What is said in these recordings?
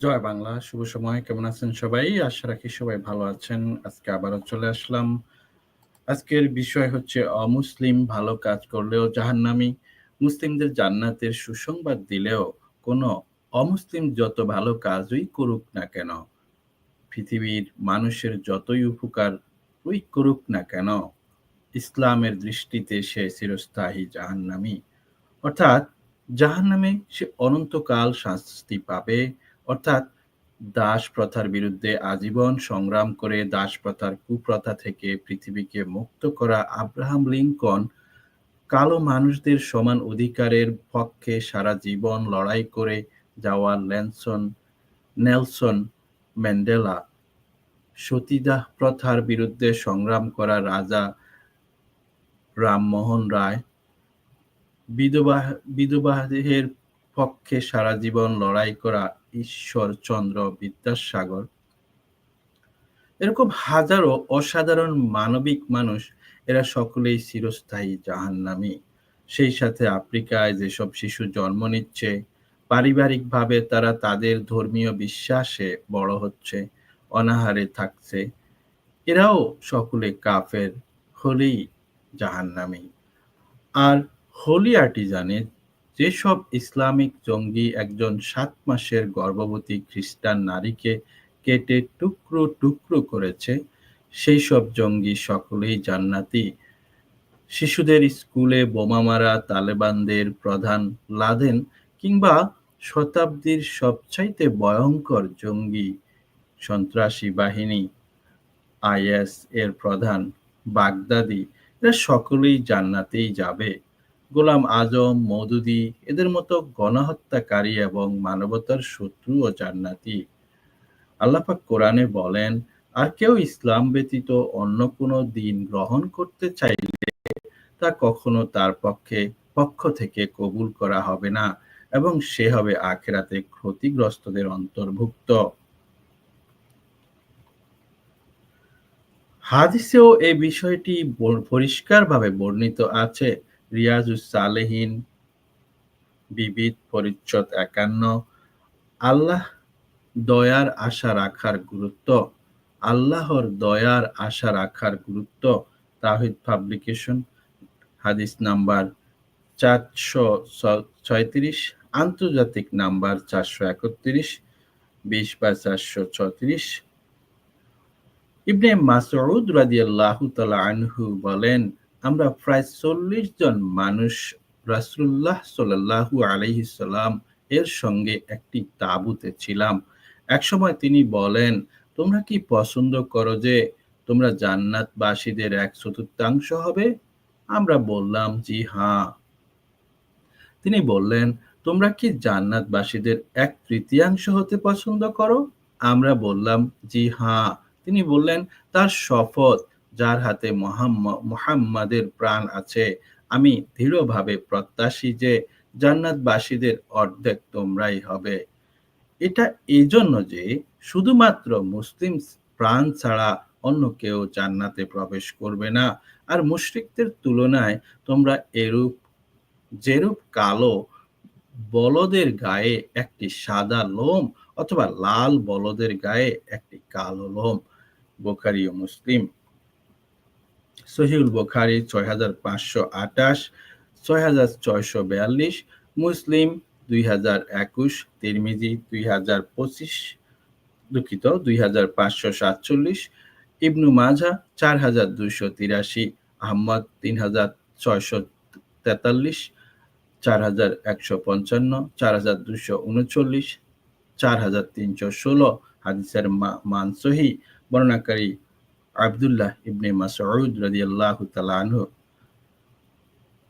জয় বাংলা, শুভ সময়, কেমন আছেন সবাই? আশা রাখি সবাই ভালো আছেন। আজকে আবারও চলে আসলাম। আজকের বিষয় হচ্ছে অমুসলিম ভালো কাজ করলেও জাহান্নামি। মুসলিমদের জান্নাতের সুসংবাদ দিলেও কোনো অমুসলিম যত ভালো কাজই করুক না কেন, পৃথিবীর মানুষের যতই উপকার ওই করুক না কেন, ইসলামের দৃষ্টিতে সে চিরস্থায়ী জাহান্নামি। অর্থাৎ জাহান্নামে সে অনন্তকাল শাস্তি পাবে। অর্থাৎ দাস প্রথার বিরুদ্ধে আজীবন সংগ্রাম করে দাস প্রথার কুপ্রথা থেকে পৃথিবীকে মুক্ত করা আব্রাহাম লিঙ্কন কালো মানুষদের সমান অধিকারের পক্ষে সারা জীবন লড়াই করে যাওয়া ল্যানসন, নেলসন ম্যান্ডেলা, সতীদাহ প্রথার বিরুদ্ধে সংগ্রাম করা রাজা রামমোহন রায়, বিধবা, বিধবাহের পক্ষে সারা জীবন লড়াই করা ঈশ্বরচন্দ্র বিদ্যাসাগর। এরকম হাজারো অসাধারণ মানবিক মানুষ এরা সকলেই চিরস্থায়ী জাহান্নামী। সেই সাথে আফ্রিকায় যেসব শিশু জন্ম নিচ্ছে, পারিবারিকভাবে তারা তাদের ধর্মীয় বিশ্বাসে বড় হচ্ছে, অনাহারে থাকছে, এরাও সকলে কাফের হলেই জাহান্নামী। আর হোলি আর্টিজানে যেসব ইসলামিক জঙ্গি একজন সাত মাসের গর্ভবতী খ্রিস্টান নারীকে কেটে টুকরো টুকরো করেছে সেই সব জঙ্গি সকলেই জান্নাতি। শিশুদের স্কুলে বোমা মারা তালেবানদের প্রধান লাদেন কিংবা শতাব্দীর সবচাইতে ভয়ঙ্কর জঙ্গি সন্ত্রাসী বাহিনী, আইএস এর প্রধান বাগদাদি, এরা সকলেই জান্নাতেই যাবে। গোলাম আজম, মৌদুদি এদের মতো গণহত্যাকারী এবং মানবতার শত্রু ও জান্নাতি। আল্লাপাক কোরআনে বলেন, আর কেউ ইসলাম ব্যতীত অন্য কোনো দিন গ্রহণ করতে চাইলে তা কখনো তার পক্ষে, পক্ষ থেকে কবুল করা হবে না এবং সে হবে আখেরাতে ক্ষতিগ্রস্তদের অন্তর্ভুক্ত। হাদিসেও এই বিষয়টি পরিষ্কারভাবে বর্ণিত আছে। রিয়াজুস সালেহীন, বিবিধ পরিচ্ছদ একান্ন। আল্লাহ দয়ার আশা রাখার গুরুত্ব। আল্লাহর দয়ার আশা রাখার গুরুত্ব। তাহিদ পাবলিকেশন, হাদিস নাম্বার চারশো ছয়ত্রিশ। আন্তর্জাতিক নাম্বার চারশো একত্রিশ, বিশ বা চারশো ছত্রিশ। ইবনে মাসউদ রাদিয়াল্লাহু তাআলা আনহু বলেন আমরা প্রায় চল্লিশ জন মানুষ রাসুল্লাহ সাল্লাহু আলহিসাল্লাম এর সঙ্গে একটি তাঁবুতে ছিলাম। একসময় তিনি বলেন, তোমরা কি পছন্দ করো যে তোমরা জান্নাতবাসীদের এক চতুর্থাংশ হবে? আমরা বললাম, জি হ্যাঁ। তিনি বললেন, তোমরা কি জান্নাতবাসীদের এক তৃতীয়াংশ হতে পছন্দ করো? আমরা বললাম, জি হ্যাঁ। তিনি বললেন, তার শপথ যার হাতে মোহাম্মদের প্রাণ আছে। আমি দৃঢ়ভাবে প্রত্যাশী যে জান্নাতবাসীদের অর্ধেক তোমরাই হবে। এটা এই জন্য যে শুধুমাত্র মুসলিম প্রাণ ছাড়া অন্য কেউ জান্নাতে প্রবেশ করবে না। আর মুশ্রিকদের তুলনায় তোমরা এরূপ, যেরূপ কালো বলদের গায়ে একটি সাদা লোম অথবা লাল বলদের গায়ে একটি কালো লোম। বোখারি ও মুসলিম সহিউল বোখারি ছয় হাজার পাঁচশো আটাশ ছয় হাজার ছয়শো বিয়াল্লিশ, মুসলিম দুই হাজার একুশ, তিরমিজি দুই হাজার পঁচিশ, দুঃখিত দুই হাজার পাঁচশো সাতচল্লিশ, ইবনু মাঝা চার হাজার দুইশো তিরাশি, আহমদ তিন হাজার ছয়শো তেতাল্লিশ চার হাজার একশো পঞ্চান্ন চার হাজার দুশো উনচল্লিশ চার হাজার তিনশো ষোলো, হাদিসের মানসহি বর্ণাকারী আবদুল্লাহ ইবনে মাসউদ রাদিয়াল্লাহু তাআলা আনহু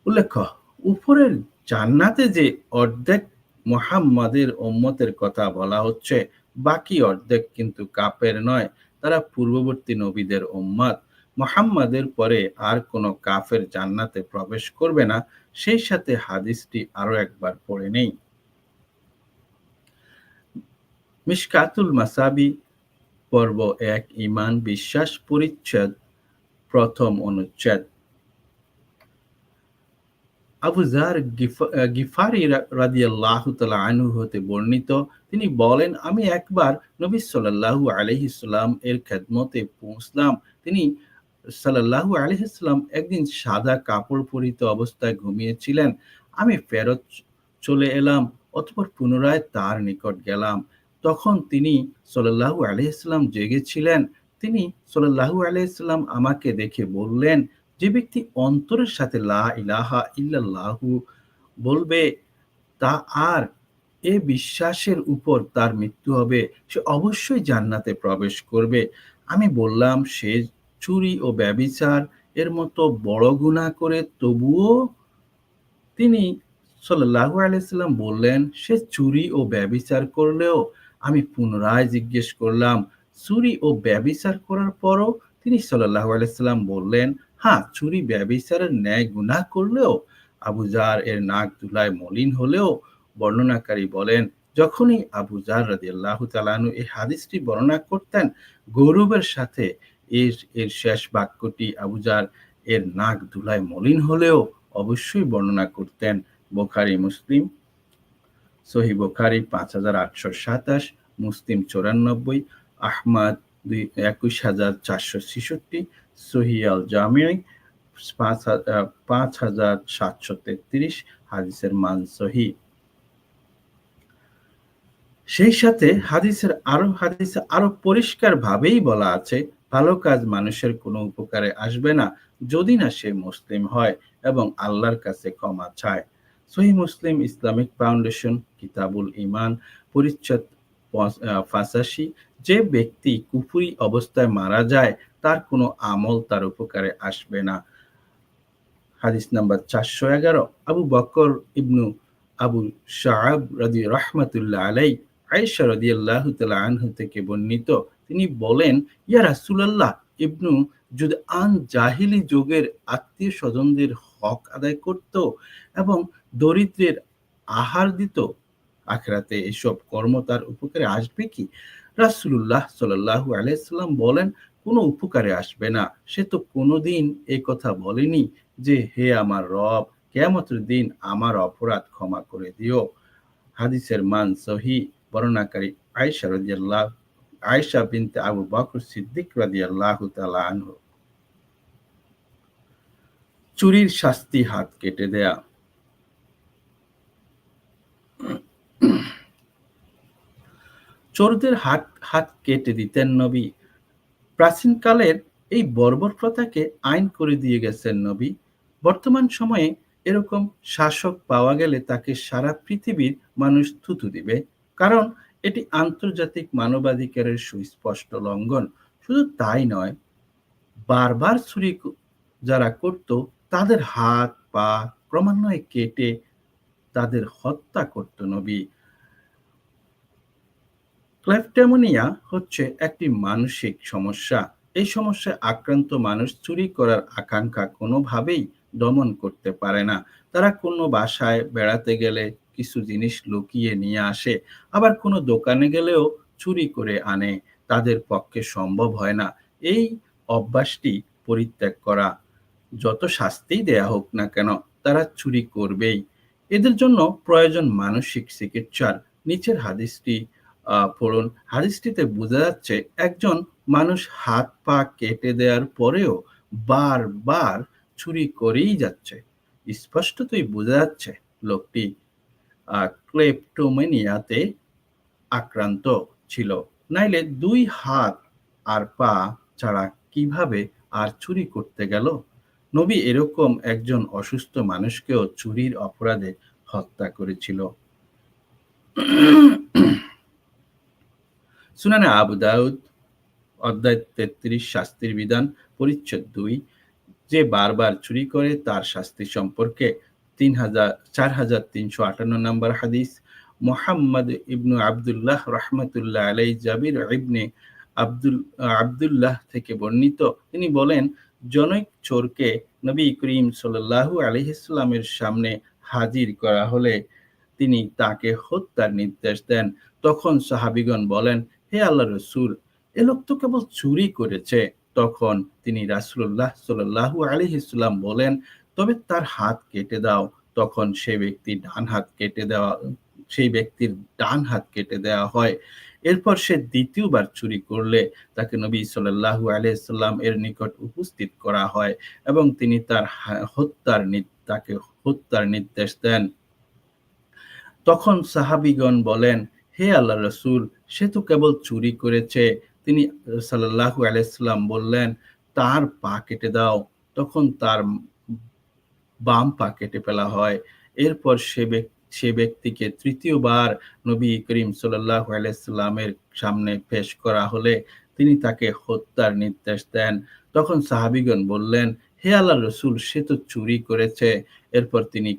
উল্লেখ্য, উপরের জান্নাতে যে অর্ধেক মুহাম্মাদের উম্মতের কথা বলা হচ্ছে, বাকি অর্ধেক কিন্তু কাপের নয়। তারা পূর্ববর্তী নবীদের উম্মাদ মোহাম্মদের পরে আর কোনো কাফের জান্নাতে প্রবেশ করবে না। সেই সাথে হাদিসটি আরও একবার পড়ে নেই। মিশকাতুল মাসাবি পর্ব এক, ইমান, বিশ্বাস, পরিচ্ছেদ, প্রথম অনুচ্ছেদ। আবু জার গিফারি রাদিয়াল্লাহু তাআলা আনহু হতে বর্ণিত, তিনি বলেন, আমি একবার নবী আলাইহি সাল্লাম এর খেদমতে পৌঁছলাম। তিনি আলাইহি সাল্লাম একদিন সাদা কাপড় পরিত অবস্থায় ঘুমিয়েছিলেন। আমি ফেরত চলে এলাম, অতঃপর পুনরায় তার নিকট গেলাম। তখন তিনি সাল্লাল্লাহু আলাইহি সাল্লাম জেগেছিলেন। তিনি সাল্লাল্লাহু আলাইহি সাল্লাম আমাকে দেখে বললেন, যে ব্যক্তি অন্তরের সাথে লা ইলাহা ইল্লাল্লাহু বলবে, তা আর এ বিশ্বাসের উপর তার মৃত্যু হবে। সে অবশ্যই জান্নাতে প্রবেশ করবে। আমি বললাম, সে চুরি ও ব্যবিচার, এর মতো বড় গুণা করে তবুও? তিনি সাল্লাহু আলাইসাল্লাম বললেন, সে চুরি ও ব্যবিচার করলেও আমি পুনরায় জিজ্ঞেস করলাম, চুরি ও ব্যবিচার করার পরও তিনি সাল্লাহ আলাইসাল্লাম বললেন হ্যাঁ চুরি, ব্যবিচারের ন্যায় গুণা করলেও, আবু জার এর নাক দুলায় মলিন হলেও বর্ণনাকারী বলেন, যখনই আবু জার রাজি আল্লাহ তালানু এই হাদিসটি বর্ণনা করতেন, গৌরবের সাথে এর এর শেষ বাক্যটি আবুজার এর নাক ধুলায় মলিন হলেও অবশ্যই বর্ণনা করতেন। বোখারি, মুসলিম সহি বোখারি পাঁচ হাজার আটশো সাতাশ, মুসলিম চৌরানব্বই, আহমাদ দুই, একুশ হাজার চারশো ছেষট্টি সহিয়াল জামিয়াই পাঁচ পাঁচ হাজার সাতশো তেত্রিশ, হাদিসের মান সহি সেই সাথে হাদিসের আরও, হাদিসে আরও পরিষ্কার ভাবেই বলা আছে, ভালো কাজ মানুষের কোনো উপকারে আসবে না, যদি না সে মুসলিম হয় এবং আল্লাহর কাছে ক্ষমা চায়। সহি মুসলিম ইসলামিক ফাউন্ডেশন, কিতাবুল ইমান পরিচ্ছদ ফাঁসাশি, যে ব্যক্তি কুফুরি অবস্থায় মারা যায়, তার কোনো আমল তার উপকারে আসবে না। হাদিস নাম্বার চারশো এগারো। আবু বকর ইবনু আবু শাহাব রাজি রহমতুল্লাহ আলাই আয়েশা রদি আল্লাহ আনহু থেকে বর্ণিত। তিনি বলেন, ইয়া রাসুলাল্লাহ, ইবনু, যদি আন জাহিলি যুগের আত্মীয় স্বজনদের হক আদায় করত এবং দরিদ্রের আহার দিত। আখরাতে এসব কর্ম তার উপকারে আসবে কি? রাসুল্লাহ সাল্লাহ আলাইসাল্লাম বলেন, কোনো উপকারে আসবে না। সে তো কোনোদিন এই কথা বলেনি যে, হে আমার রব কেমতের দিন আমার অপরাধ ক্ষমা করে দিও। হাদিসের মান সহি বর্ণাকারী আয়সা রাদিয়াল্লাহ আয়সা বিনতে আবু বকর সিদ্দিক রাদিয়াল্লাহু তাআলা আনহু। চুরির শাস্তি হাত কেটে দেয়া। চোরদের হাত হাত কেটে দিতেন নবী। প্রাচীনকালের এই বর্বর প্রথাকে আইন করে দিয়ে গেছেন নবী। বর্তমান সময়ে এরকম শাসক পাওয়া গেলে তাকে সারা পৃথিবীর মানুষ থুতু দিবে। কারণ এটি আন্তর্জাতিক মানবাধিকারের সুস্পষ্ট লঙ্ঘন। শুধু তাই নয়, বারবার চুরি যারা করত তাদের হাত পা ক্রমান্বয়ে কেটে তাদের হত্যা করত নবী। ক্লেফটেমোনিয়া হচ্ছে একটি মানসিক সমস্যা। এই সমস্যায় আক্রান্ত মানুষ চুরি করার আকাঙ্ক্ষা কোনোভাবেই দমন করতে পারে না। তারা কোনো বাসায় বেড়াতে গেলে কিছু জিনিস লুকিয়ে নিয়ে আসে, আবার কোনো দোকানে গেলেও চুরি করে আনে। তাদের পক্ষে সম্ভব হয় না। এই অভ্যাসটি পরিত্যাগ করা। যত শাস্তিই দেয়া হোক না কেন, তারা চুরি করবেই। এদের জন্য প্রয়োজন মানসিক চিকিৎসার। নিচের হাদিসটি পড়ুন। হাদিসটিতে বোঝা যাচ্ছে একজন মানুষ হাত পা কেটে দেওয়ার পরেও বারবার চুরি করেই যাচ্ছে। স্পষ্টতই বোঝা যাচ্ছে লোকটি ক্লেপটোমেনিয়াতে আক্রান্ত ছিল। নাইলে দুই হাত আর পা ছাড়া কীভাবে আর চুরি করতে গেল? নবী এরকম একজন অসুস্থ মানুষকেও চুরির অপরাধে হত্যা করেছিল। সুনানে আবু দাউদ অধ্যায় তেত্রিশ শাস্তির বিধান, পরিচ্ছেদ দুই, যে বারবার চুরি করে তার শাস্তি সম্পর্কে তিন হাজার, চার হাজার তিনশো আটান্ন নম্বর হাদিস, মোহাম্মদ ইবনু আবদুল্লাহ রহমতুল্লাহ আলাই জাবির ইবনে আব্দুল, আবদুল্লাহ থেকে বর্ণিত। তিনি বলেন, জনৈক চোরকে নবী করিম সাল্লাহু আলহিসামের সামনে হাজির করা হলে তিনি তাকে হত্যার নির্দেশ দেন। তখন সাহাবিগণ বলেন, হে আল্লাহ রসুল, এ লোক তো কেবল চুরি করেছে। তখন তিনি রাসুল্লাহ সাল্লাহু আলহিসাম বলেন, তবে তার হাত কেটে দাও। তখন সেই ব্যক্তি ডান হাত কেটে দেওয়া, সেই ব্যক্তির ডান হাত কেটে দেওয়া হয়। এরপর সে দ্বিতীয়বার চুরি করলে তাকে নবী সাল্লাহু আলাইসাল্লাম এর নিকট উপস্থিত করা হয় এবং তিনি তার হত্যার তাকে হত্যার নির্দেশ দেন। তখন সাহাবিগণ বলেন, হে আল্লাহ রসুল, সে তো কেবল চুরি করেছে। তিনি সাল্লাহু আলাইসাল্লাম বললেন, তার পা কেটে দাও। তখন তার বাম পা কেটে ফেলা হয়। এরপর সে সে ব্যক্তিকে তৃতীয়বার নবী করিম সাল্লাহ আলাইসাল্লামের সামনে পেশ করা হলে তিনি তাকে হত্যার নির্দেশ দেন। তখন সাহাবিগণ বললেন, হে আল্লাহ রসুল, সে তো চুরি করেছে। এরপর তিনি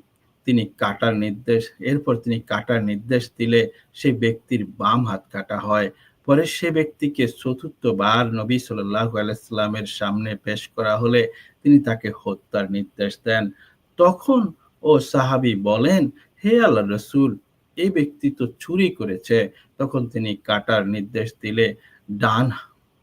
তিনি কাটার নির্দেশ, এরপর তিনি কাটার নির্দেশ দিলে সে ব্যক্তির বাম হাত কাটা হয়। পরে সে ব্যক্তিকে চতুর্থবার নবী সাল্লাহ আলাইস্লামের সামনে পেশ করা হলে তিনি তাকে হত্যার নির্দেশ দেন। তখন ও সাহাবি বলেন হে আল্লাহ রসুল, এই ব্যক্তি তো চুরি করেছে। তখন তিনি কাটার নির্দেশ দিলে ডান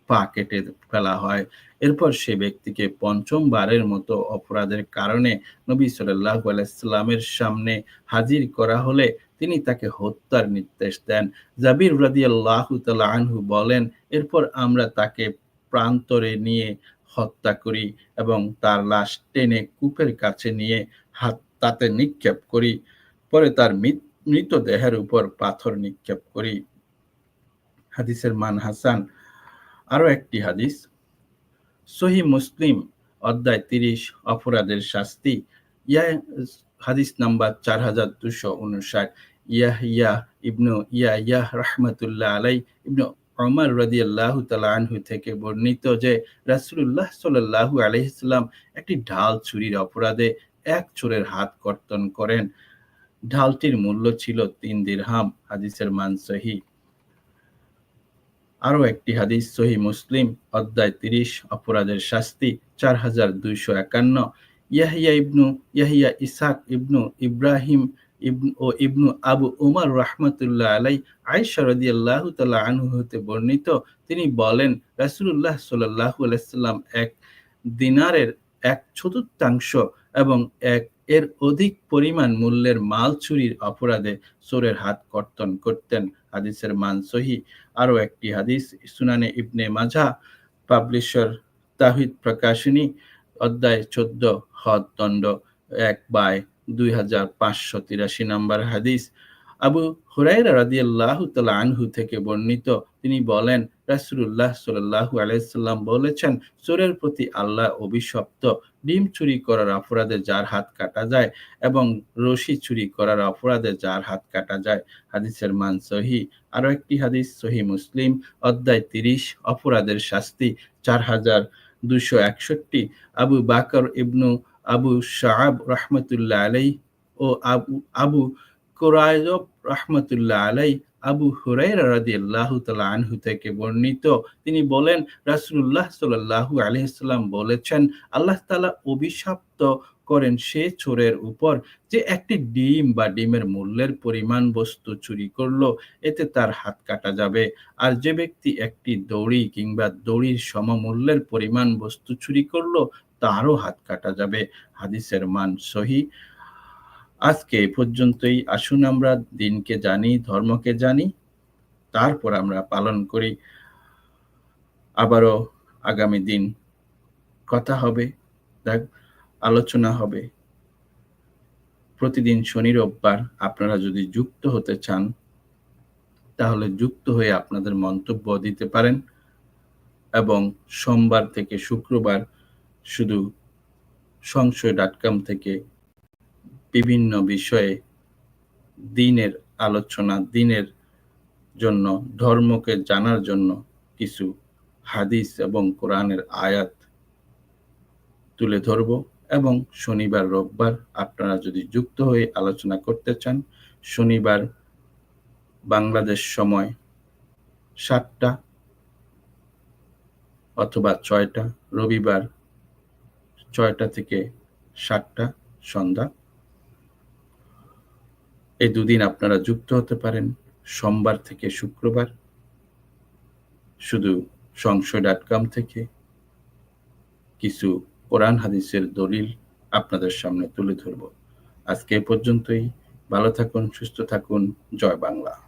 পা কেটে ফেলা হয়। এরপর সে ব্যক্তিকে পঞ্চমবারের মতো অপরাধের কারণে নবী সাল্লাহ আলাইস্লামের সামনে হাজির করা হলে তিনি তাকে হত্যার নির্দেশ দেন। জাবির রাদি আল্লাহ আনহু বলেন, এরপর আমরা তাকে প্রান্তরে নিয়ে হত্যা করি এবং তার লাশ টেনে কূপের কাছে নিয়ে হাত তাতে নিক্ষেপ করি। পরে তার মৃতদেহের উপর পাথর নিক্ষেপ করি। হাদিসের মান হাসান। আরও একটি হাদিস। সহি মুসলিম অধ্যায় তিরিশ, অপরাধের শাস্তি। ইয়া হাদিস নাম্বার চার হাজার দুশো উনষাট। ইয়াহিয়া ইবনু ইয়া ইয়াহ রহমতুল্লাহ আলাই ইবনু অমর রদি আল্লাহ আনহু থেকে বর্ণিত যে রাসুল্লাহ সাল্লাহু আলহিসাল্লাম একটি ঢাল ছুরির অপরাধে এক চোরের হাত কর্তন করেন। ঢালটির মূল্য ছিল তিন দিরহাম, হাদিসের মান সহি। আরও একটি হাদিস, সহি মুসলিম, অধ্যায় তিরিশ, অপরাধের শাস্তি, চার হাজার দুইশো একান্ন। ইয়াহিয়া ইবনু, ইয়াহিয়া ইসাক ইবনু ইব্রাহিম ইবন, ও ইবনু আবু উমার রহমতুল্লাহ আলাই আয়সা আল্লাহ তাল্লাহ আনহু হতে বর্ণিত। তিনি বলেন রাসুল্লাহ সাল্লাহ আলাইসাল্লাম এক দিনারের এক চতুর্থাংশ এবং এক এর অধিক পরিমাণ মূল্যের মাল চুরির অপরাধে চোরের হাত কর্তন করতেন। হাদিসের মান সহি। আরও একটি হাদিস, সুনানে ইবনে মাঝা পাবলিশার তাহিদ প্রকাশনী, অধ্যায় চোদ্দ, হদ দণ্ড এক বাই দুই হাজার পাঁচশো তিরাশি নম্বর হাদিস। আবু হুরাইরা রাদিয়াল্লাহু তাআলা আনহু থেকে বর্ণিত। তিনি বলেন, রাসূলুল্লাহ সাল্লাল্লাহু আলাইহি সাল্লাম বলেছেন, চোরের প্রতি আল্লাহ অভিশপ্ত। ডিম চুরি করার অপরাধে যার হাত কাটা যায় এবং রশি চুরি করার অপরাধে যার হাত কাটা যায়। হাদিসের মান সহি। আরও একটি হাদিস, সহি মুসলিম, অধ্যায় তিরিশ, অপরাধের শাস্তি চার হাজার দুশো একষট্টি। আবু বাকর ইবনু আবু শাহাব রহমতুল্লাহ আলাই ও আবু আবু কোরআব রহমতুল্লাহ আলাই আবু হুরাইরা রাদিয়াল্লাহু তাআলা আনহু থেকে বর্ণিত। তিনি বলেন, রাসূলুল্লাহ সাল্লাল্লাহু আলাইহি সাল্লাম বলেছেন, আল্লাহ তাআলা অভিশপ্ত করেন সে চোরের উপর যে একটি ডিম বা ডিমের মূল্যের পরিমাণ বস্তু চুরি করল, এতে তার হাত কাটা যাবে। আর যে ব্যক্তি একটি দড়ি কিংবা দড়ির সমমূল্যের পরিমাণ বস্তু চুরি করল, তারও হাত কাটা যাবে। হাদিসের মান সহি। আজকে এ পর্যন্তই। আসুন আমরা দিনকে জানি, ধর্মকে জানি, তারপর আমরা পালন করি। আবারও আগামী দিন কথা হবে আলোচনা হবে। প্রতিদিন শনি, রোববার আপনারা যদি যুক্ত হতে চান, তাহলে যুক্ত হয়ে আপনাদের মন্তব্য দিতে পারেন এবং সোমবার থেকে শুক্রবার শুধু সংশয় ডট কম থেকে বিভিন্ন বিষয়ে দিনের আলোচনা, দিনের জন্য, ধর্মকে জানার জন্য কিছু হাদিস এবং কোরআনের আয়াত তুলে ধরব এবং শনিবার, রোববার আপনারা যদি যুক্ত হয়ে আলোচনা করতে চান, শনিবার বাংলাদেশ সময় সাতটা অথবা ছয়টা, রবিবার ছয়টা থেকে সাতটা সন্ধ্যা। এই দুদিন আপনারা যুক্ত হতে পারেন। সোমবার থেকে শুক্রবার। শুধু সংশয় ডট কম থেকে। কিছু কোরআন হাদিসের দলিল আপনাদের সামনে তুলে ধরব। আজকে পর্যন্তই। ভালো থাকুন, সুস্থ থাকুন। জয় বাংলা।